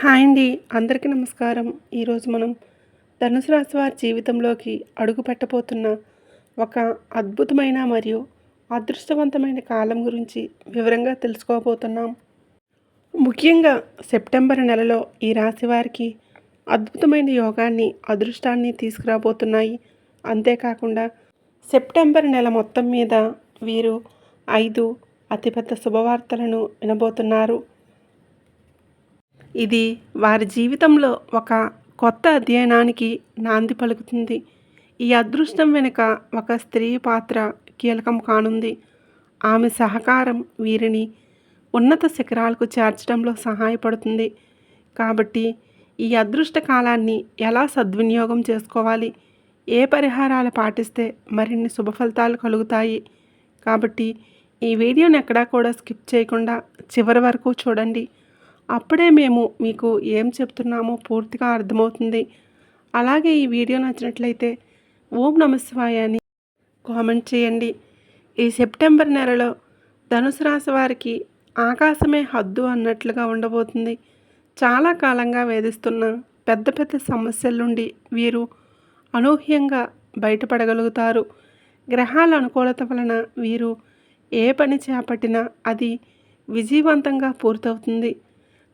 Hi అండి. అందరికీ నమస్కారం. ఈరోజు మనం ధనుసు రాశి వారి జీవితంలోకి అడుగు పెట్టబోతున్న ఒక అద్భుతమైన మరియు అదృష్టవంతమైన కాలం గురించి వివరంగా తెలుసుకోబోతున్నాం. ముఖ్యంగా సెప్టెంబర్ నెలలో ఈ రాశి వారికి అద్భుతమైన యోగాన్ని అదృష్టాన్ని తీసుకురాబోతున్నాయి. అంతేకాకుండా సెప్టెంబర్ నెల మొత్తం మీద వీరు ఐదు అతిపెద్ద శుభవార్తలను వినబోతున్నారు. ఇది వారి జీవితంలో ఒక కొత్త అధ్యయనానికి నాంది పలుకుతుంది. ఈ అదృష్టం వెనుక ఒక స్త్రీ పాత్ర కీలకం కానుంది. ఆమె సహకారం వీరిని ఉన్నత శిఖరాలకు చేర్చడంలో సహాయపడుతుంది. కాబట్టి ఈ అదృష్ట కాలాన్ని ఎలా సద్వినియోగం చేసుకోవాలి? ఏ పరిహారాలు పాటిస్తే మరిన్ని శుభఫలితాలు కలుగుతాయి? కాబట్టి ఈ వీడియోని ఎక్కడా కూడా స్కిప్ చేయకుండా చివరి వరకు చూడండి. అప్పుడే మేము మీకు ఏం చెప్తున్నామో పూర్తిగా అర్థమవుతుంది. అలాగే ఈ వీడియో నచ్చినట్లయితే ఓం నమశివాయ అని కామెంట్ చేయండి. ఈ సెప్టెంబర్ నెలలో ధనుసు రాశి వారికి ఆకాశమే హద్దు అన్నట్లుగా ఉండబోతుంది. చాలా కాలంగా వేధిస్తున్న పెద్ద పెద్ద సమస్యల నుండి వీరు అనూహ్యంగా బయటపడగలుగుతారు. గ్రహాల అనుకూలత వలన వీరు ఏ పని చేపట్టినా అది విజయవంతంగా పూర్తవుతుంది.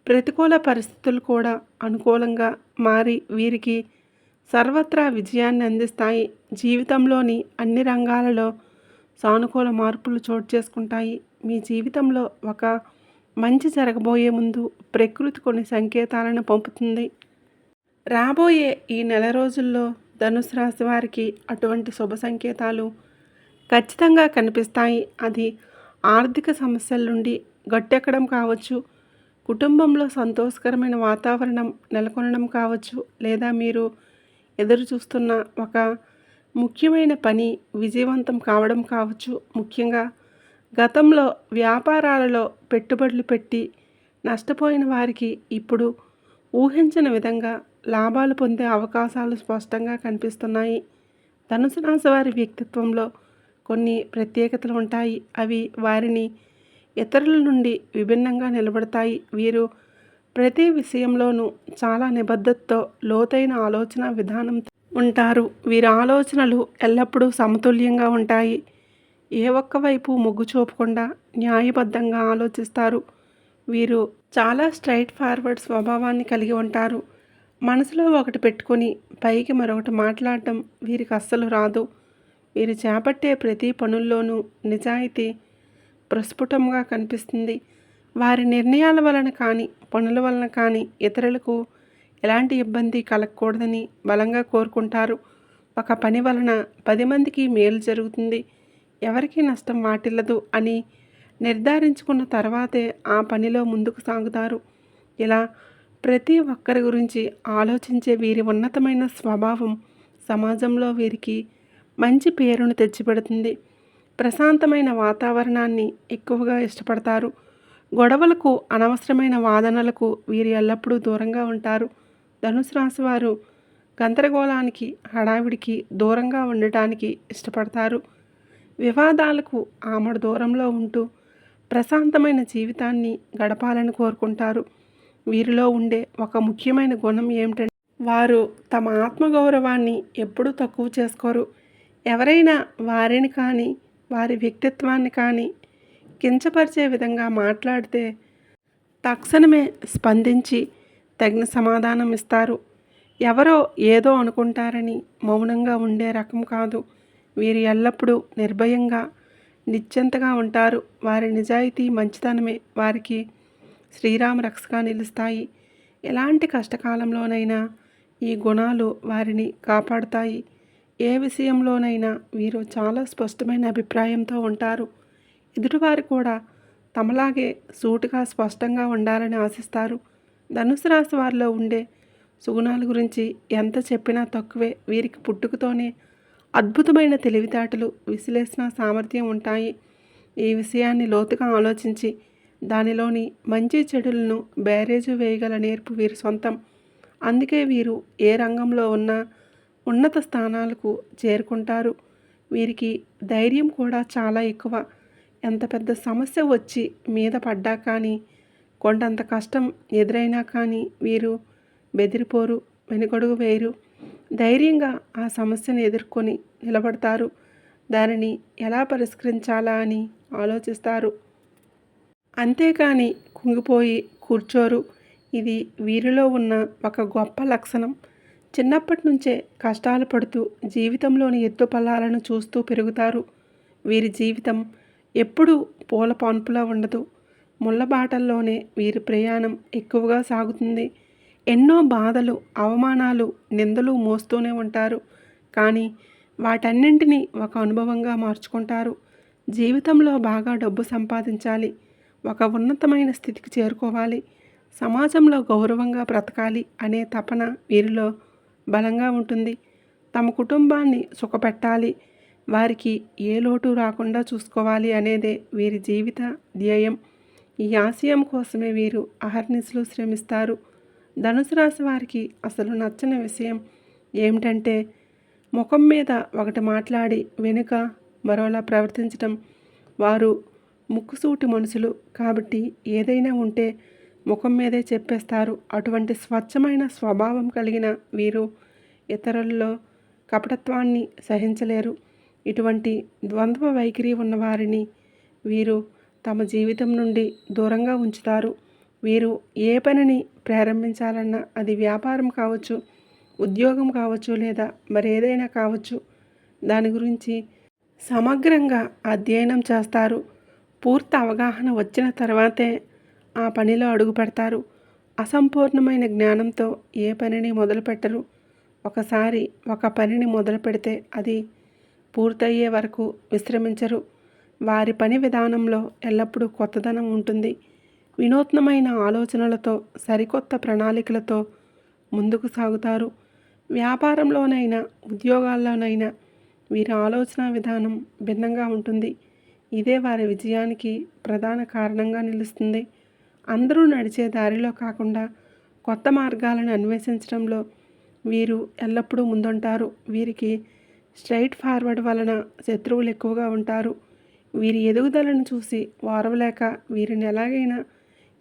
ప్రతికూల పరిస్థితులు కూడా అనుకూలంగా మారి వీరికి సర్వత్రా విజయాన్ని అందిస్తాయి. జీవితంలోని అన్ని రంగాలలో సానుకూల మార్పులు చోటు చేసుకుంటాయి. మీ జీవితంలో ఒక మంచి జరగబోయే ముందు ప్రకృతి కొన్ని సంకేతాలను పంపుతుంది. రాబోయే ఈ నెల రోజుల్లో ధనుసు రాశి వారికి అటువంటి శుభ సంకేతాలు ఖచ్చితంగా కనిపిస్తాయి. అది ఆర్థిక సమస్యల నుండి గట్టెక్కడం కావచ్చు కుటుంబంలో సంతోషకరమైన వాతావరణం నెలకొనడం కావచ్చు లేదా మీరు ఎదురు చూస్తున్న ఒక ముఖ్యమైన పని విజయవంతం కావడం కావచ్చు. ముఖ్యంగా గతంలో వ్యాపారాలలో పెట్టుబడులు పెట్టి నష్టపోయిన వారికి ఇప్పుడు ఊహించిన విధంగా లాభాలు పొందే అవకాశాలు స్పష్టంగా కనిపిస్తున్నాయి. ధనుసు రాశి వారి వ్యక్తిత్వంలో కొన్ని ప్రత్యేకతలు ఉంటాయి. అవి వారిని ఇతరుల నుండి విభిన్నంగా నిలబడతాయి. వీరు ప్రతి విషయంలోనూ చాలా నిబద్ధతతో లోతైన ఆలోచన విధానం ఉంటారు. వీరి ఆలోచనలు ఎల్లప్పుడూ సమతుల్యంగా ఉంటాయి. ఏ ఒక్క వైపు మొగ్గు చూపకుండా న్యాయబద్ధంగా ఆలోచిస్తారు. వీరు చాలా స్ట్రైట్ ఫార్వర్డ్ స్వభావాన్ని కలిగి ఉంటారు. మనసులో ఒకటి పెట్టుకొని పైకి మరొకటి మాట్లాడటం వీరికి అస్సలు రాదు. వీరు చేపట్టే ప్రతి పనుల్లోనూ నిజాయితీ ప్రస్ఫుటంగా కనిపిస్తుంది. వారి నిర్ణయాల వలన కానీ పనుల వలన కానీ ఇతరులకు ఎలాంటి ఇబ్బంది కలగకూడదని బలంగా కోరుకుంటారు. ఒక పని వలన పది మందికి మేలు జరుగుతుంది. ఎవరికి నష్టం వాటిల్లదు అని నిర్ధారించుకున్న తర్వాతే ఆ పనిలో ముందుకు సాగుతారు. ఇలా ప్రతి ఒక్కరి గురించి ఆలోచించే వీరి ఉన్నతమైన స్వభావం సమాజంలో వీరికి మంచి పేరును తెచ్చిపెడుతుంది. ప్రశాంతమైన వాతావరణాన్ని ఎక్కువగా ఇష్టపడతారు. గొడవలకు అనవసరమైన వాదనలకు వీరు ఎల్లప్పుడూ దూరంగా ఉంటారు. ధనుసు రాశి వారు గందరగోళానికి హడావిడికి దూరంగా ఉండటానికి ఇష్టపడతారు. వివాదాలకు ఆమడ దూరంలో ఉంటూ ప్రశాంతమైన జీవితాన్ని గడపాలని కోరుకుంటారు. వీరిలో ఉండే ఒక ముఖ్యమైన గుణం ఏమిటంటే వారు తమ ఆత్మగౌరవాన్ని ఎప్పుడూ తక్కువ చేసుకోరు. ఎవరైనా వారిని కానీ వారి వ్యక్తిత్వాన్ని కానీ కించపరిచే విధంగా మాట్లాడితే తక్షణమే స్పందించి తగిన సమాధానం ఇస్తారు. ఎవరో ఏదో అనుకుంటారని మౌనంగా ఉండే రకం కాదు. వీరు ఎల్లప్పుడూ నిర్భయంగా నిశ్చింతగా ఉంటారు. వారి నిజాయితీ మంచితనమే వారికి శ్రీరామ రక్షగా నిలుస్తాయి. ఎలాంటి కష్టకాలంలోనైనా ఈ గుణాలు వారిని కాపాడుతాయి. ఏ విషయంలోనైనా వీరు చాలా స్పష్టమైన అభిప్రాయంతో ఉంటారు. ఎదుటివారు కూడా తమలాగే సూటుగా స్పష్టంగా ఉండాలని ఆశిస్తారు. ధనుసు రాశి వారిలో ఉండే సుగుణాల గురించి ఎంత చెప్పినా తక్కువే. వీరికి పుట్టుకతోనే అద్భుతమైన తెలివితేటలు విశ్లేషణ సామర్థ్యం ఉంటాయి. ఈ విషయాన్ని లోతుగా ఆలోచించి దానిలోని మంచి చెడులను బ్యారేజు వేయగల నేర్పు వీరి సొంతం. అందుకే వీరు ఏ రంగంలో ఉన్నా ఉన్నత స్థానాలకు చేరుకుంటారు. వీరికి ధైర్యం కూడా చాలా ఎక్కువ. ఎంత పెద్ద సమస్య వచ్చి మీద పడ్డా కానీ కొండంత కష్టం ఎదురైనా కానీ వీరు బెదిరిపోరు వెనుకడుగు వేయరు. ధైర్యంగా ఆ సమస్యను ఎదుర్కొని నిలబడతారు. దానిని ఎలా పరిష్కరించాలా అని ఆలోచిస్తారు. అంతేకాని కుంగిపోయి కూర్చోరు. ఇది వీరిలో ఉన్న ఒక గొప్ప లక్షణం. చిన్నప్పటి నుంచే కష్టాలు పడుతూ జీవితంలోని ఎత్తుపల్లాలను చూస్తూ పెరుగుతారు. వీరి జీవితం ఎప్పుడూ పూల పాన్పులా ఉండదు. ముళ్ళబాటల్లోనే వీరి ప్రయాణం ఎక్కువగా సాగుతుంది. ఎన్నో బాధలు అవమానాలు నిందలు మోస్తూనే ఉంటారు. కానీ వాటన్నింటినీ ఒక అనుభవంగా మార్చుకుంటారు. జీవితంలో బాగా డబ్బు సంపాదించాలి. ఒక ఉన్నతమైన స్థితికి చేరుకోవాలి. సమాజంలో గౌరవంగా బ్రతకాలి అనే తపన వీరిలో బలంగా ఉంటుంది. తమ కుటుంబాన్ని సుఖపెట్టాలి. వారికి ఏ లోటు రాకుండా చూసుకోవాలి అనేదే వీరి జీవిత ధ్యేయం. ఈ ఆశయం కోసమే వీరు అహర్నిశలు శ్రమిస్తారు. ధనుసు రాశి వారికి అసలు నచ్చని విషయం ఏమిటంటే ముఖం మీద ఒకటి మాట్లాడి వెనుక మరోలా ప్రవర్తించటం. వారు ముక్కుసూటి మనుషులు కాబట్టి ఏదైనా ఉంటే ముఖం మీదే చెప్పేస్తారు. అటువంటి స్వచ్ఛమైన స్వభావం కలిగిన వీరు ఇతరుల్లో కపటత్వాన్ని సహించలేరు. ఇటువంటి ద్వంద్వ వైఖరి ఉన్నవారిని వీరు తమ జీవితం నుండి దూరంగా ఉంచుతారు. వీరు ఏ పనిని ప్రారంభించాలన్నా అది వ్యాపారం కావచ్చు ఉద్యోగం కావచ్చు లేదా మరేదైనా కావచ్చు దాని గురించి సమగ్రంగా అధ్యయనం చేస్తారు. పూర్తి అవగాహన వచ్చిన తర్వాతే ఆ పనిలో అడుగు పెడతారు. అసంపూర్ణమైన జ్ఞానంతో ఏ పనిని మొదలుపెట్టరు ఒకసారి ఒక పనిని మొదలు పెడితే అది పూర్తయ్యే వరకు విశ్రమించరు. వారి పని విధానంలో ఎల్లప్పుడూ కొత్తదనం ఉంటుంది. వినూత్నమైన ఆలోచనలతో సరికొత్త ప్రణాళికలతో ముందుకు సాగుతారు. వ్యాపారంలోనైనా ఉద్యోగాల్లోనైనా వీరి ఆలోచన విధానం భిన్నంగా ఉంటుంది. ఇదే వారి విజయానికి ప్రధాన కారణంగా నిలుస్తుంది. అందరూ నడిచే దారిలో కాకుండా కొత్త మార్గాలను అన్వేషించడంలో వీరు ఎల్లప్పుడూ ముందుంటారు. వీరికి స్ట్రైట్ ఫార్వర్డ్ వలన శత్రువులు ఎక్కువగా ఉంటారు. వీరి ఎదుగుదలను చూసి వారవలేక వీరిని ఎలాగైనా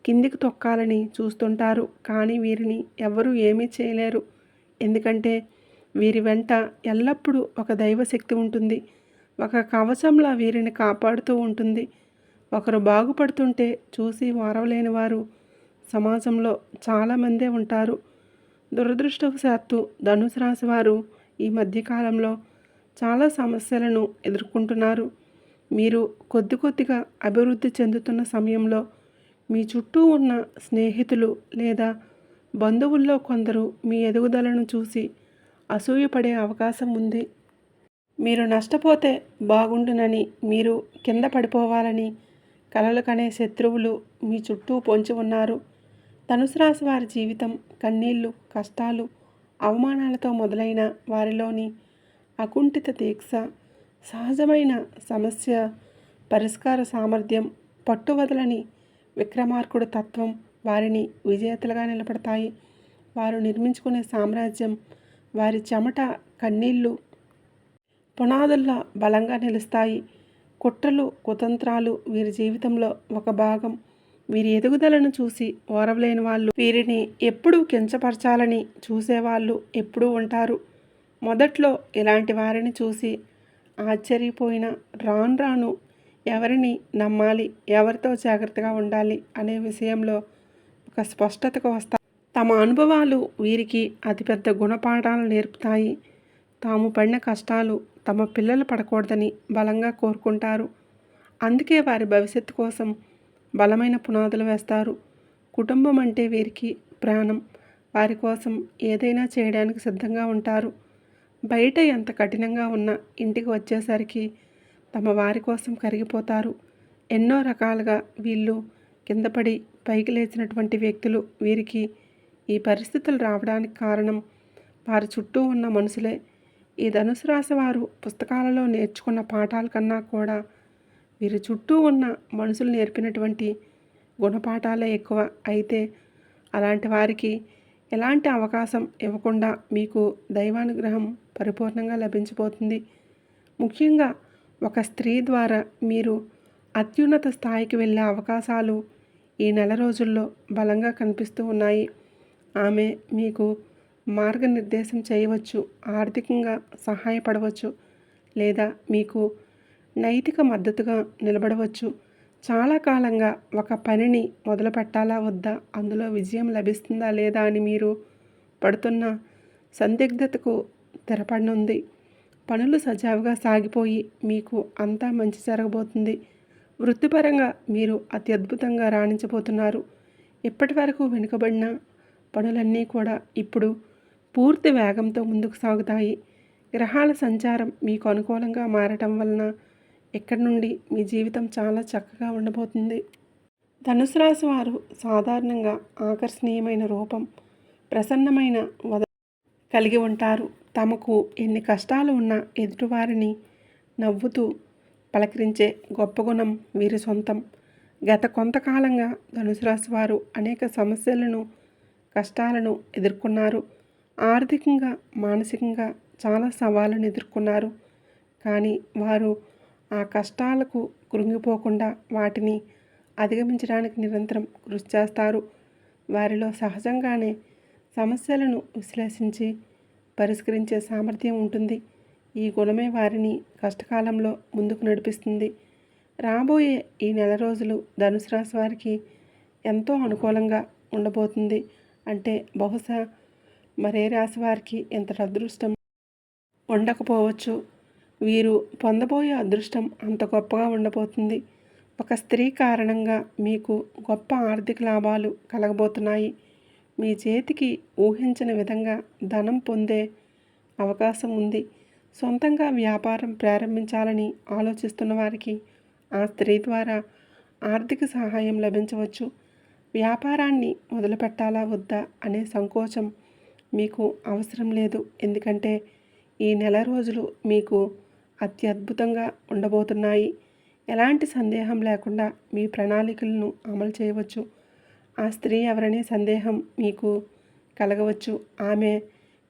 కిందికి తొక్కాలని చూస్తుంటారు. కానీ వీరిని ఎవరూ ఏమీ చేయలేరు. ఎందుకంటే వీరి వెంట ఎల్లప్పుడూ ఒక దైవశక్తి ఉంటుంది. ఒక కవచంలా వీరిని కాపాడుతూ ఉంటుంది. ఒకరు బాగుపడుతుంటే చూసి వారవలేని వారు సమాజంలో చాలామందే ఉంటారు. దురదృష్టవశాత్తు ధనుసు రాశి వారు ఈ మధ్యకాలంలో చాలా సమస్యలను ఎదుర్కొంటున్నారు. మీరు కొద్ది కొద్దిగా అభివృద్ధి చెందుతున్న సమయంలో మీ చుట్టూ ఉన్న స్నేహితులు లేదా బంధువుల్లో కొందరు మీ ఎదుగుదలను చూసి అసూయపడే అవకాశం ఉంది. మీరు నష్టపోతే బాగుండునని మీరు కింద పడిపోవాలని కలలు కనే శత్రువులు మీ చుట్టూ పొంచి ఉన్నారు. ధనుసు రాశి వారి జీవితం కన్నీళ్ళు కష్టాలు అవమానాలతో మొదలైన వారిలోని అకుంఠిత దీక్ష సహజమైన సమస్య పరిష్కార సామర్థ్యం పట్టువదలని విక్రమార్కుడు తత్వం వారిని విజేతలుగా నిలబడతాయి. వారు నిర్మించుకునే సామ్రాజ్యం వారి చెమట కన్నీళ్ళు పునాదుల్లో బలంగా నిలుస్తాయి. కుట్రలు కుతంత్రాలు వీరి జీవితంలో ఒక భాగం. వీరి ఎదుగుదలను చూసి ఓరవలేని వాళ్ళు వీరిని ఎప్పుడూ కించపరచాలని చూసేవాళ్ళు ఎప్పుడూ ఉంటారు. మొదట్లో ఇలాంటి వారిని చూసి ఆశ్చర్యపోయిన రాను రాను ఎవరిని నమ్మాలి ఎవరితో జాగ్రత్తగా ఉండాలి అనే విషయంలో ఒక స్పష్టతకు వస్తారు తమ అనుభవాలు వీరికి అతిపెద్ద గుణపాఠాలు నేర్పుతాయి. తాము పడిన కష్టాలు తమ పిల్లలు పడకూడదని బలంగా కోరుకుంటారు. అందుకే వారి భవిష్యత్తు కోసం బలమైన పునాదులు వేస్తారు. కుటుంబం అంటే వీరికి ప్రాణం. వారి కోసం ఏదైనా చేయడానికి సిద్ధంగా ఉంటారు. బయట ఎంత కఠినంగా ఉన్నా ఇంటికి వచ్చేసరికి తమ వారి కోసం కరిగిపోతారు. ఎన్నో రకాలుగా వీళ్ళు కిందపడి పైకి లేచినటువంటి వ్యక్తులు వీరికి ఈ పరిస్థితులు రావడానికి కారణం వారి చుట్టూ ఉన్న మనుషులే. ఈ ధనుసు రాశి వారు పుస్తకాలలో నేర్చుకున్న పాఠాల కన్నా కూడా వీరి చుట్టూ ఉన్న మనుషులు నేర్పినటువంటి గుణపాఠాలే ఎక్కువ. అయితే అలాంటి వారికి ఎలాంటి అవకాశం ఇవ్వకుండా మీకు దైవానుగ్రహం పరిపూర్ణంగా లభించిపోతుంది ముఖ్యంగా ఒక స్త్రీ ద్వారా మీరు అత్యున్నత స్థాయికి వెళ్ళే అవకాశాలు ఈ నెల రోజుల్లో బలంగా కనిపిస్తూ ఉన్నాయి. ఆమె మీకు మార్గనిర్దేశం చేయవచ్చు ఆర్థికంగా సహాయపడవచ్చు లేదా మీకు నైతిక మద్దతుగా నిలబడవచ్చు. చాలా కాలంగా ఒక పనిని మొదలు పెట్టాలా వద్దా? అందులో విజయం లభిస్తుందా లేదా అని మీరు పడుతున్న సందిగ్ధతకు తెరపడనుంది పనులు సజావుగా సాగిపోయి మీకు అంతా మంచి జరగబోతుంది. వృత్తిపరంగా మీరు అత్యద్భుతంగా రాణించబోతున్నారు. ఇప్పటి వరకు వెనుకబడిన పనులన్నీ కూడా ఇప్పుడు పూర్తి వేగంతో ముందుకు సాగుతాయి. గ్రహాల సంచారం మీకు అనుకూలంగా మారటం వలన ఇక్కడి నుండి మీ జీవితం చాలా చక్కగా ఉండబోతుంది. ధనుసు రాశి వారు సాధారణంగా ఆకర్షణీయమైన రూపం ప్రసన్నమైన వద కలిగి ఉంటారు. తమకు ఎన్ని కష్టాలు ఉన్నా ఎదుటివారిని నవ్వుతూ పలకరించే గొప్ప గుణం వీరి సొంతం. గత కొంతకాలంగా ధనుసు రాశి వారు అనేక సమస్యలను కష్టాలను ఎదుర్కొన్నారు. ఆర్థికంగా మానసికంగా చాలా సవాళ్ళను ఎదుర్కొన్నారు. కానీ వారు ఆ కష్టాలకు కృంగిపోకుండా వాటిని అధిగమించడానికి నిరంతరం కృషి చేస్తారు. వారిలో సహజంగానే సమస్యలను విశ్లేషించి పరిష్కరించే సామర్థ్యం ఉంటుంది. ఈ గుణమే వారిని కష్టకాలంలో ముందుకు నడిపిస్తుంది. రాబోయే ఈ నెల రోజులు ధనుసు రాశి వారికి ఎంతో అనుకూలంగా ఉండబోతుంది. అంటే బహుశా మరే రాశి వారికి ఇంత అదృష్టం ఉండకపోవచ్చు. వీరు పొందబోయే అదృష్టం అంత గొప్పగా ఉండబోతుంది. ఒక స్త్రీ కారణంగా మీకు గొప్ప ఆర్థిక లాభాలు కలగబోతున్నాయి. మీ చేతికి ఊహించిన విధంగా ధనం పొందే అవకాశం ఉంది. సొంతంగా వ్యాపారం ప్రారంభించాలని ఆలోచిస్తున్న వారికి ఆ స్త్రీ ద్వారా ఆర్థిక సహాయం లభించవచ్చు. వ్యాపారాన్ని మొదలుపెట్టాలా వద్దా అనే సంకోచం మీకు అవసరం లేదు. ఎందుకంటే ఈ నెల రోజులు మీకు అత్యద్భుతంగా ఉండబోతున్నాయి. ఎలాంటి సందేహం లేకుండా మీ ప్రణాళికలను అమలు చేయవచ్చు. ఆ స్త్రీ ఎవరనే సందేహం మీకు కలగవచ్చు. ఆమె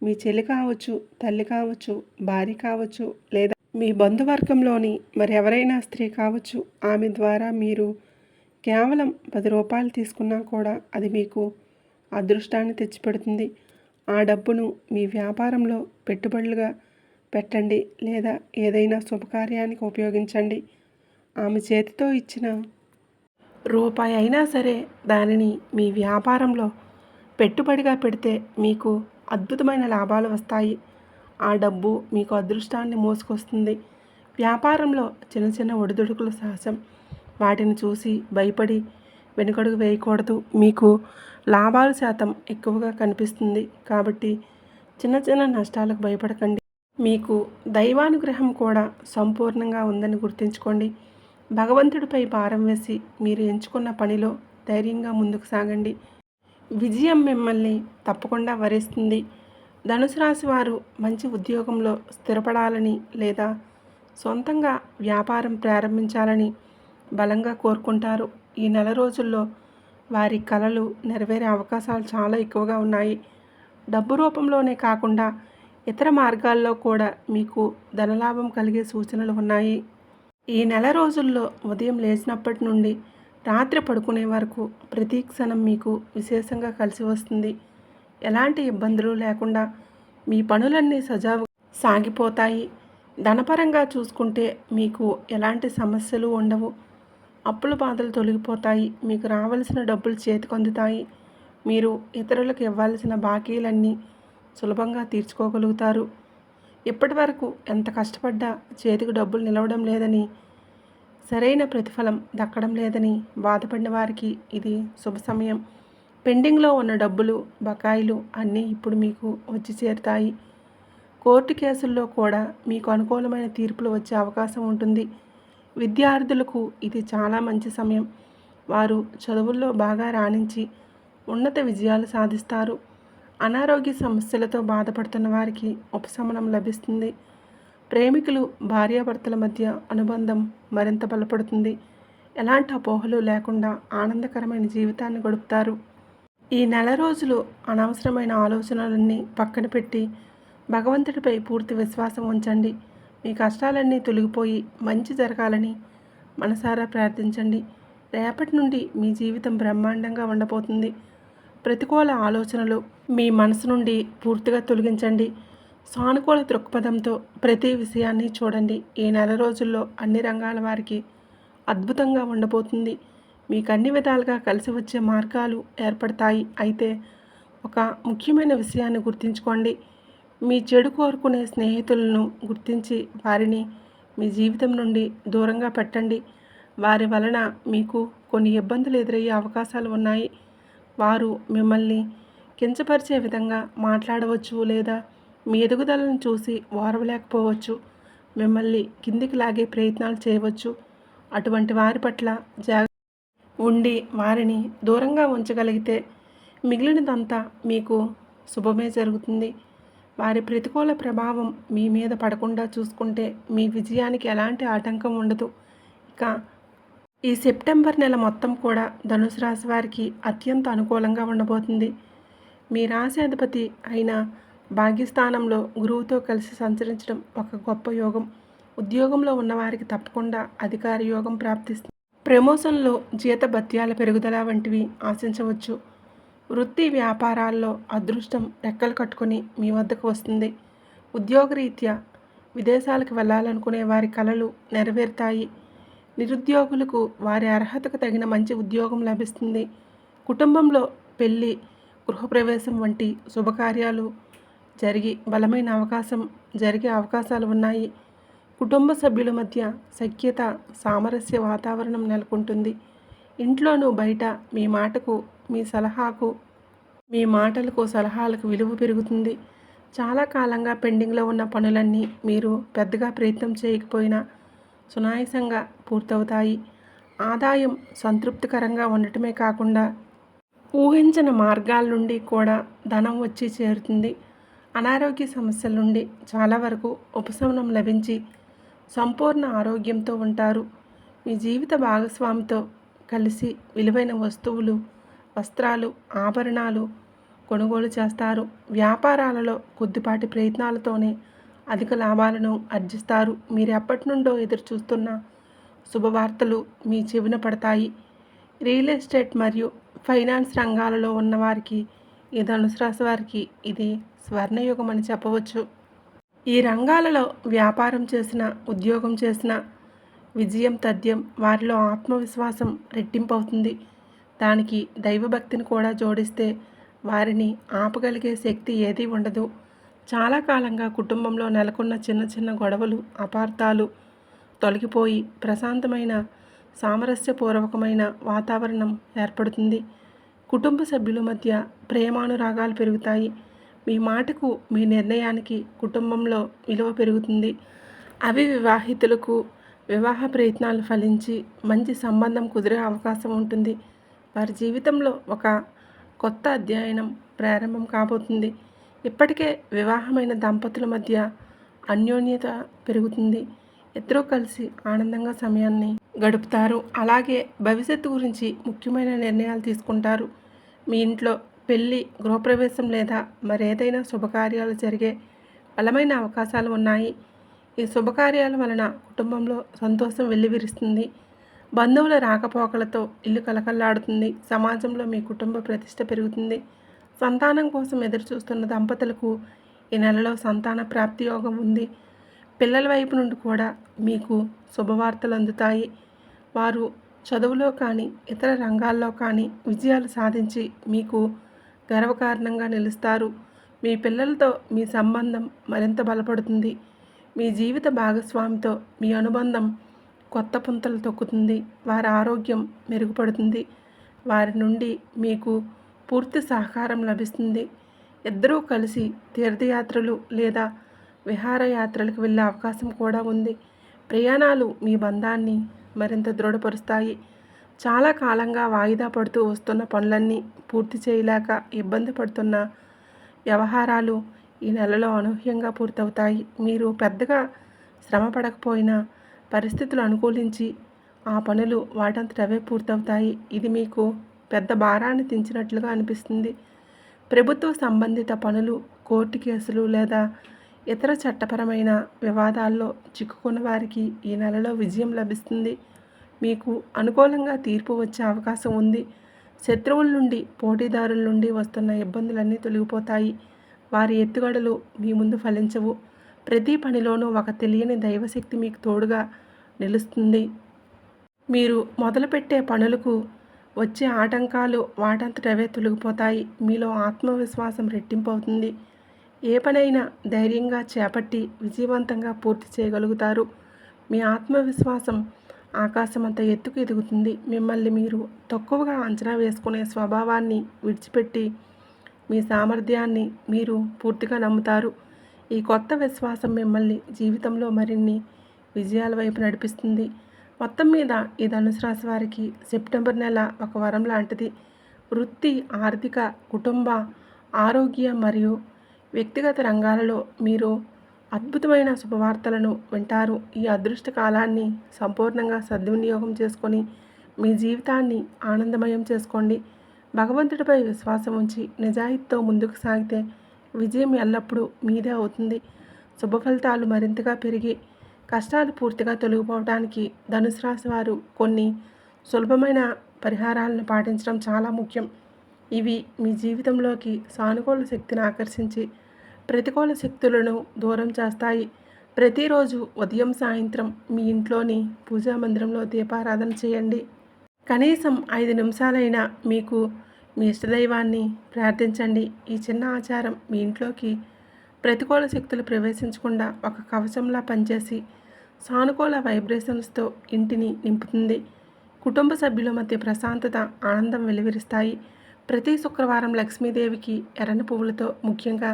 మీ చెల్లి కావచ్చు తల్లి కావచ్చు భార్య కావచ్చు లేదా మీ బంధువర్గంలోని మరెవరైనా స్త్రీ కావచ్చు. ఆమె ద్వారా మీరు కేవలం పది రూపాయలు తీసుకున్నా కూడా అది మీకు అదృష్టాన్ని తెచ్చిపెడుతుంది. ఆ డబ్బును మీ వ్యాపారంలో పెట్టుబడులుగా పెట్టండి లేదా ఏదైనా శుభకార్యానికి ఉపయోగించండి. ఆమె చేతితో ఇచ్చిన రూపాయి అయినా సరే దానిని మీ వ్యాపారంలో పెట్టుబడిగా పెడితే మీకు అద్భుతమైన లాభాలు వస్తాయి. ఆ డబ్బు మీకు అదృష్టాన్ని మోసుకొస్తుంది. వ్యాపారంలో చిన్న చిన్న ఒడిదుడుకులు సహజం వాటిని చూసి భయపడి వెనుకడుగు వేయకూడదు. మీకు లాభాల శాతం ఎక్కువగా కనిపిస్తుంది కాబట్టి చిన్న చిన్న నష్టాలకు భయపడకండి. మీకు దైవానుగ్రహం కూడా సంపూర్ణంగా ఉందని గుర్తుంచుకోండి. భగవంతుడిపై భారం వేసి మీరు ఎంచుకున్న పనిలో ధైర్యంగా ముందుకు సాగండి. విజయం మిమ్మల్ని తప్పకుండా వరిస్తుంది. ధనుసు రాశి వారు మంచి ఉద్యోగంలో స్థిరపడాలని లేదా సొంతంగా వ్యాపారం ప్రారంభించాలని బలంగా కోరుకుంటారు. ఈ నెల రోజుల్లో వారి కలలు నెరవేరే అవకాశాలు చాలా ఎక్కువగా ఉన్నాయి. డబ్బు రూపంలోనే కాకుండా ఇతర మార్గాల్లో కూడా మీకు ధనలాభం కలిగే సూచనలు ఉన్నాయి. ఈ నెల రోజుల్లో ఉదయం లేచినప్పటి నుండి రాత్రి పడుకునే వరకు ప్రతి క్షణం మీకు విశేషంగా కలిసి వస్తుంది. ఎలాంటి ఇబ్బందులు లేకుండా మీ పనులన్నీ సజావు సాగిపోతాయి. ధనపరంగా చూసుకుంటే మీకు ఎలాంటి సమస్యలు ఉండవు. అప్పుల బాధలు తొలగిపోతాయి. మీకు రావలసిన డబ్బులు చేతికొందుతాయి. మీరు ఇతరులకు ఇవ్వాల్సిన బాకీలన్నీ సులభంగా తీర్చుకోగలుగుతారు. ఇప్పటి వరకు ఎంత కష్టపడ్డా చేతికి డబ్బులు నిలవడం లేదని సరైన ప్రతిఫలం దక్కడం లేదని బాధపడిన వారికి ఇది శుభ సమయం. పెండింగ్లో ఉన్న డబ్బులు బకాయిలు అన్నీ ఇప్పుడు మీకు వచ్చి చేరుతాయి. కోర్టు కేసుల్లో కూడా మీకు అనుకూలమైన తీర్పులు వచ్చే అవకాశం ఉంటుంది. విద్యార్థులకు ఇది చాలా మంచి సమయం. వారు చదువుల్లో బాగా రాణించి ఉన్నత విజయాలు సాధిస్తారు. అనారోగ్య సమస్యలతో బాధపడుతున్న వారికి ఉపశమనం లభిస్తుంది. ప్రేమికులు భార్యాభర్తల మధ్య అనుబంధం మరింత బలపడుతుంది. ఎలాంటి అపోహలు లేకుండా ఆనందకరమైన జీవితాన్ని గడుపుతారు. ఈ నెల రోజులు అనవసరమైన ఆలోచనలన్నీ పక్కన పెట్టి భగవంతుడిపై పూర్తి విశ్వాసం ఉంచండి. మీ కష్టాలన్నీ తొలగిపోయి మంచి జరగాలని మనసారా ప్రార్థించండి. రేపటి నుండి మీ జీవితం బ్రహ్మాండంగా ఉండబోతుంది. ప్రతికూల ఆలోచనలు మీ మనసు నుండి పూర్తిగా తొలగించండి. సానుకూల దృక్పథంతో ప్రతి విషయాన్ని చూడండి. ఈ నెల రోజుల్లో అన్ని రంగాల వారికి అద్భుతంగా ఉండబోతుంది. మీకు అన్ని విధాలుగా కలిసి వచ్చే మార్గాలు ఏర్పడతాయి. అయితే ఒక ముఖ్యమైన విషయాన్ని గుర్తుంచుకోండి. మీ చెడు కోరుకునే స్నేహితులను గుర్తించి వారిని మీ జీవితం నుండి దూరంగా పెట్టండి. వారి వలన మీకు కొన్ని ఇబ్బందులు ఎదురయ్యే అవకాశాలు ఉన్నాయి. వారు మిమ్మల్ని కించపరిచే విధంగా మాట్లాడవచ్చు లేదా మీ ఎదుగుదలను చూసి ఓరవలేకపోవచ్చు మిమ్మల్ని కిందికి లాగే ప్రయత్నాలు చేయవచ్చు. అటువంటి వారి పట్ల జాగ్రత్త ఉండి వారిని దూరంగా ఉంచగలిగితే మిగిలినదంతా మీకు శుభమే జరుగుతుంది. వారి ప్రతికూల ప్రభావం మీ మీద పడకుండా చూసుకుంటే మీ విజయానికి ఎలాంటి ఆటంకం ఉండదు. ఇక ఈ సెప్టెంబర్ నెల మొత్తం కూడా ధనుసు రాశి వారికి అత్యంత అనుకూలంగా ఉండబోతుంది. మీ రాశి అధిపతి అయిన భాగ్యస్థానంలో గురువుతో కలిసి సంచరించడం ఒక గొప్ప యోగం. ఉద్యోగంలో ఉన్నవారికి తప్పకుండా అధికార యోగం ప్రాప్తిస్తుంది. ప్రమోషన్లో జీత భత్యాల పెరుగుదల వంటివి ఆశించవచ్చు. వృత్తి వ్యాపారాల్లో అదృష్టం రెక్కలు కట్టుకొని మీ వద్దకు వస్తుంది. ఉద్యోగరీత్యా విదేశాలకు వెళ్ళాలనుకునే వారి కలలు నెరవేరుతాయి. నిరుద్యోగులకు వారి అర్హతకు తగిన మంచి ఉద్యోగం లభిస్తుంది. కుటుంబంలో పెళ్ళి గృహప్రవేశం వంటి శుభకార్యాలు జరిగి బలమైన అవకాశం జరిగే అవకాశాలు ఉన్నాయి. కుటుంబ సభ్యుల మధ్య సఖ్యత సామరస్య వాతావరణం నెలకొంటుంది. ఇంట్లోనూ బయట మీ మాటకు మీ సలహాకు మీ మాటలకు సలహాలకు విలువ పెరుగుతుంది. చాలా కాలంగా పెండింగ్లో ఉన్న పనులన్నీ మీరు పెద్దగా ప్రయత్నం చేయకపోయినా సునాయాసంగా పూర్తవుతాయి. ఆదాయం సంతృప్తికరంగా ఉండటమే కాకుండా ఊహించిన మార్గాల నుండి కూడా ధనం వచ్చి చేరుతుంది. అనారోగ్య సమస్యల నుండి చాలా వరకు ఉపశమనం లభించి సంపూర్ణ ఆరోగ్యంతో ఉంటారు. మీ జీవిత భాగస్వామితో కలిసి విలువైన వస్తువులు వస్త్రాలు ఆభరణాలు కొనుగోలు చేస్తారు. వ్యాపారాలలో కొద్దిపాటి ప్రయత్నాలతోనే అధిక లాభాలను ఆర్జిస్తారు. మీరు ఎప్పటి నుండో ఎదురు చూస్తున్న శుభవార్తలు మీ చెవిన పడతాయి. రియల్ ఎస్టేట్ మరియు ఫైనాన్స్ రంగాలలో ఉన్నవారికి ఈ ధనుసు రాశి వారికి ఇది స్వర్ణయుగం అని చెప్పవచ్చు. ఈ రంగాలలో వ్యాపారం చేసిన ఉద్యోగం చేసిన విజయం తథ్యం వారిలో ఆత్మవిశ్వాసం రెట్టింపవుతుంది. దానికి దైవభక్తిని కూడా జోడిస్తే వారిని ఆపగలిగే శక్తి ఏదీ ఉండదు. చాలా కాలంగా కుటుంబంలో నెలకొన్న చిన్న చిన్న గొడవలు అపార్థాలు తొలగిపోయి ప్రశాంతమైన సామరస్యపూర్వకమైన వాతావరణం ఏర్పడుతుంది. కుటుంబ సభ్యుల మధ్య ప్రేమానురాగాలు పెరుగుతాయి. మీ మాటకు మీ నిర్ణయానికి కుటుంబంలో విలువ పెరుగుతుంది. అవి వివాహితులకు వివాహ ప్రయత్నాలు ఫలించి మంచి సంబంధం కుదిరే అవకాశం ఉంటుంది. వారి జీవితంలో ఒక కొత్త అధ్యయనం ప్రారంభం కాబోతుంది. ఇప్పటికే వివాహమైన దంపతుల మధ్య అన్యోన్యత పెరుగుతుంది. ఇద్దరూ కలిసి ఆనందంగా సమయాన్ని గడుపుతారు. అలాగే భవిష్యత్తు గురించి ముఖ్యమైన నిర్ణయాలు తీసుకుంటారు. మీ ఇంట్లో పెళ్ళి గృహప్రవేశం లేదా మరేదైనా శుభకార్యాలు జరిగే బలమైన అవకాశాలు ఉన్నాయి. ఈ శుభకార్యాల వలన కుటుంబంలో సంతోషం వెల్లివిరుస్తుంది. బంధువుల రాకపోకలతో ఇల్లు కలకల్లాడుతుంది సమాజంలో మీ కుటుంబ ప్రతిష్ట పెరుగుతుంది. సంతానం కోసం ఎదురుచూస్తున్న దంపతులకు ఈ నెలలో సంతాన ప్రాప్తి యోగం ఉంది. పిల్లల వైపు నుండి కూడా మీకు శుభవార్తలు అందుతాయి. వారు చదువులో కానీ ఇతర రంగాల్లో కానీ విజయాలు సాధించి మీకు గర్వకారణంగా నిలుస్తారు. మీ పిల్లలతో మీ సంబంధం మరింత బలపడుతుంది. మీ జీవిత భాగస్వామితో మీ అనుబంధం కొత్త పుంతలు తొక్కుతుంది. వారి ఆరోగ్యం మెరుగుపడుతుంది. వారి నుండి మీకు పూర్తి సహకారం లభిస్తుంది. ఇద్దరూ కలిసి తీర్థయాత్రలు లేదా విహారయాత్రలకు వెళ్ళే అవకాశం కూడా ఉంది. ప్రయాణాలు మీ బంధాన్ని మరింత దృఢపరుస్తాయి. చాలా కాలంగా వాయిదా పడుతూ వస్తున్న పనులన్నీ పూర్తి చేయలేక ఇబ్బంది పడుతున్న వ్యవహారాలు ఈ నెలలో అనూహ్యంగా పూర్తవుతాయి. మీరు పెద్దగా శ్రమ పడకపోయినా పరిస్థితులు అనుకూలించి ఆ పనులు వాటంతటవే పూర్తవుతాయి. ఇది మీకు పెద్ద భారాన్ని దించినట్లుగా అనిపిస్తుంది. ప్రభుత్వ సంబంధిత పనులు కోర్టు కేసులు లేదా ఇతర చట్టపరమైన వివాదాల్లో చిక్కుకున్న వారికి ఈ నెలలో విజయం లభిస్తుంది. మీకు అనుకూలంగా తీర్పు వచ్చే అవకాశం ఉంది. శత్రువుల నుండి పోటీదారుల నుండి వస్తున్న ఇబ్బందులన్నీ తొలగిపోతాయి. వారి ఎత్తుగడలు మీ ముందు ఫలించవు. ప్రతి పనిలోనూ ఒక తెలియని దైవశక్తి మీకు తోడుగా నిలుస్తుంది. మీరు మొదలుపెట్టే పనులకు వచ్చే ఆటంకాలు వాటంతటవే తొలగిపోతాయి. మీలో ఆత్మవిశ్వాసం రెట్టింపు అవుతుంది ఏ పనైనా ధైర్యంగా చేపట్టి విజయవంతంగా పూర్తి చేయగలుగుతారు. మీ ఆత్మవిశ్వాసం ఆకాశమంత ఎత్తుకు ఎదుగుతుంది. మిమ్మల్ని మీరు తక్కువగా అంచనా వేసుకునే స్వభావాన్ని విడిచిపెట్టి మీ సామర్థ్యాన్ని మీరు పూర్తిగా నమ్ముతారు. ఈ కొత్త విశ్వాసం మిమ్మల్ని జీవితంలో మరిన్ని విజయాల వైపు నడిపిస్తుంది. మొత్తం మీద ఈ ధనుసు రాశి వారికి సెప్టెంబర్ నెల ఒక వరం లాంటిది. వృత్తి ఆర్థిక కుటుంబ ఆరోగ్య మరియు వ్యక్తిగత రంగాలలో మీరు అద్భుతమైన శుభవార్తలను వింటారు. ఈ అదృష్ట కాలాన్ని సంపూర్ణంగా సద్వినియోగం చేసుకొని మీ జీవితాన్ని ఆనందమయం చేసుకోండి. భగవంతుడిపై విశ్వాసం ఉంచి నిజాయితీతో ముందుకు సాగితే విజయం ఎల్లప్పుడూ మీదే అవుతుంది. శుభ ఫలితాలు మరింతగా పెరిగి కష్టాలు పూర్తిగా తొలగిపోవడానికి ధనుసు రాశి వారు కొన్ని సులభమైన పరిహారాలను పాటించడం చాలా ముఖ్యం. ఇవి మీ జీవితంలోకి సానుకూల శక్తిని ఆకర్షించి ప్రతికూల శక్తులను దూరం చేస్తాయి. ప్రతిరోజు ఉదయం సాయంత్రం మీ ఇంట్లోని పూజా మందిరంలో దీపారాధన చేయండి. కనీసం ఐదు నిమిషాలైనా మీకు మీ ఇష్టదైవాన్ని ప్రార్థించండి. ఈ చిన్న ఆచారం మీ ఇంట్లోకి ప్రతికూల శక్తులు ప్రవేశించకుండా ఒక కవచంలా పనిచేసి సానుకూల వైబ్రేషన్స్తో ఇంటిని నింపుతుంది. కుటుంబ సభ్యుల మధ్య ప్రశాంతత ఆనందం వెలువరిస్తాయి. ప్రతి శుక్రవారం లక్ష్మీదేవికి ఎర్రని పువ్వులతో ముఖ్యంగా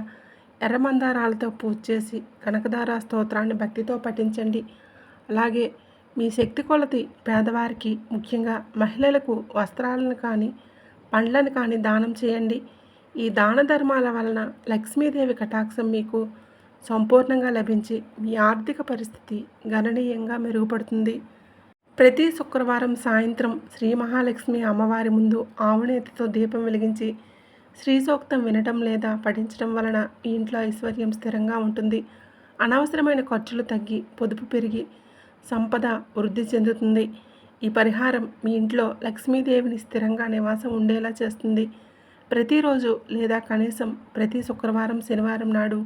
ఎర్రమందారాలతో పూజ చేసి కనకదార స్తోత్రాన్ని భక్తితో పఠించండి. అలాగే మీ శక్తి కొలతి పేదవారికి ముఖ్యంగా మహిళలకు వస్త్రాలను కానీ పండ్లను కానీ దానం చేయండి. ఈ దాన ధర్మాల వలన లక్ష్మీదేవి కటాక్షం మీకు సంపూర్ణంగా లభించి మీ ఆర్థిక పరిస్థితి గణనీయంగా మెరుగుపడుతుంది. ప్రతి శుక్రవారం సాయంత్రం శ్రీ మహాలక్ష్మి అమ్మవారి ముందు ఆవునేతితో దీపం వెలిగించి శ్రీ సూక్తం వినటం లేదా పఠించడం వలన మీ ఇంట్లో ఐశ్వర్యం స్థిరంగా ఉంటుంది. అనవసరమైన ఖర్చులు తగ్గి పొదుపు పెరిగి సంపద వృద్ధి చెందుతుంది. ఈ పరిహారం మీ ఇంట్లో లక్ష్మీదేవిని స్థిరంగా నివాసం ఉండేలా చేస్తుంది. ప్రతిరోజు లేదా కనీసం ప్రతి శుక్రవారం శనివారం నాడు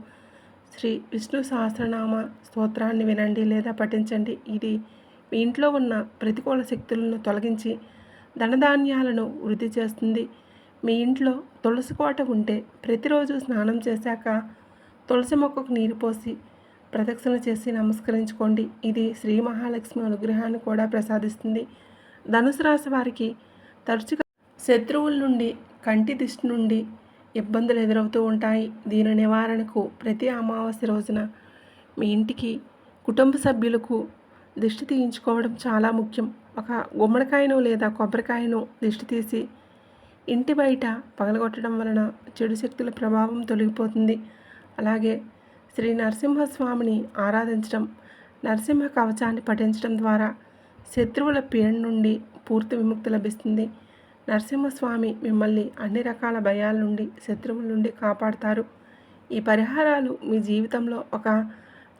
శ్రీ విష్ణు సహస్రనామ స్తోత్రాన్ని వినండి లేదా పఠించండి. ఇది మీ ఇంట్లో ఉన్న ప్రతికూల శక్తులను తొలగించి ధనధాన్యాలను వృద్ధి చేస్తుంది. మీ ఇంట్లో తులసి కోట ఉంటే ప్రతిరోజు స్నానం చేశాక తులసి మొక్కకు నీరు పోసి ప్రదక్షిణ చేసి నమస్కరించుకోండి. ఇది శ్రీ మహాలక్ష్మి అనుగ్రహాన్ని కూడా ప్రసాదిస్తుంది. ధనుసు రాశి వారికి తరచుగా శత్రువుల నుండి కంటి దిష్టి నుండి ఇబ్బందులు ఎదురవుతూ ఉంటాయి. దీని నివారణకు ప్రతి అమావాస్య రోజున మీ ఇంటికి కుటుంబ సభ్యులకు దిష్టి తీయించుకోవడం చాలా ముఖ్యం. ఒక గుమ్మడికాయను లేదా కొబ్బరికాయను దిష్టి తీసి ఇంటి బయట పగలగొట్టడం వలన చెడు శక్తుల ప్రభావం తొలగిపోతుంది. అలాగే శ్రీ నరసింహస్వామిని ఆరాధించడం నరసింహ కవచాన్ని పఠించడం ద్వారా శత్రువుల పీడ నుండి పూర్తి విముక్తి లభిస్తుంది. నరసింహస్వామి మిమ్మల్ని అన్ని రకాల భయాల నుండి శత్రువుల నుండి కాపాడుతారు. ఈ పరిహారాలు మీ జీవితంలో ఒక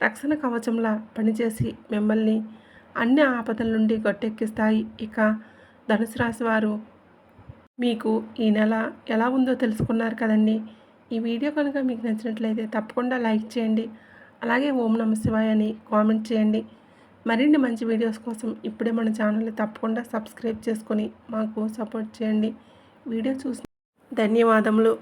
రక్షణ కవచంలా పనిచేసి మిమ్మల్ని అన్ని ఆపదల నుండి గట్టెక్కిస్తాయి. ఇక ధనుసు రాశి వారు మీకు ఈ నెల ఎలా ఉందో తెలుసుకున్నారు కదండి. ఈ వీడియో కనుక మీకు నచ్చినట్లయితే తప్పకుండా లైక్ చేయండి. అలాగే ఓం నమ శివాయ అని కామెంట్ చేయండి. మరిన్ని మంచి వీడియోస్ కోసం ఇప్పుడే మన ఛానల్ని తప్పకుండా సబ్స్క్రైబ్ చేసుకొని మాకు సపోర్ట్ చేయండి. వీడియో చూసి ధన్యవాదములు.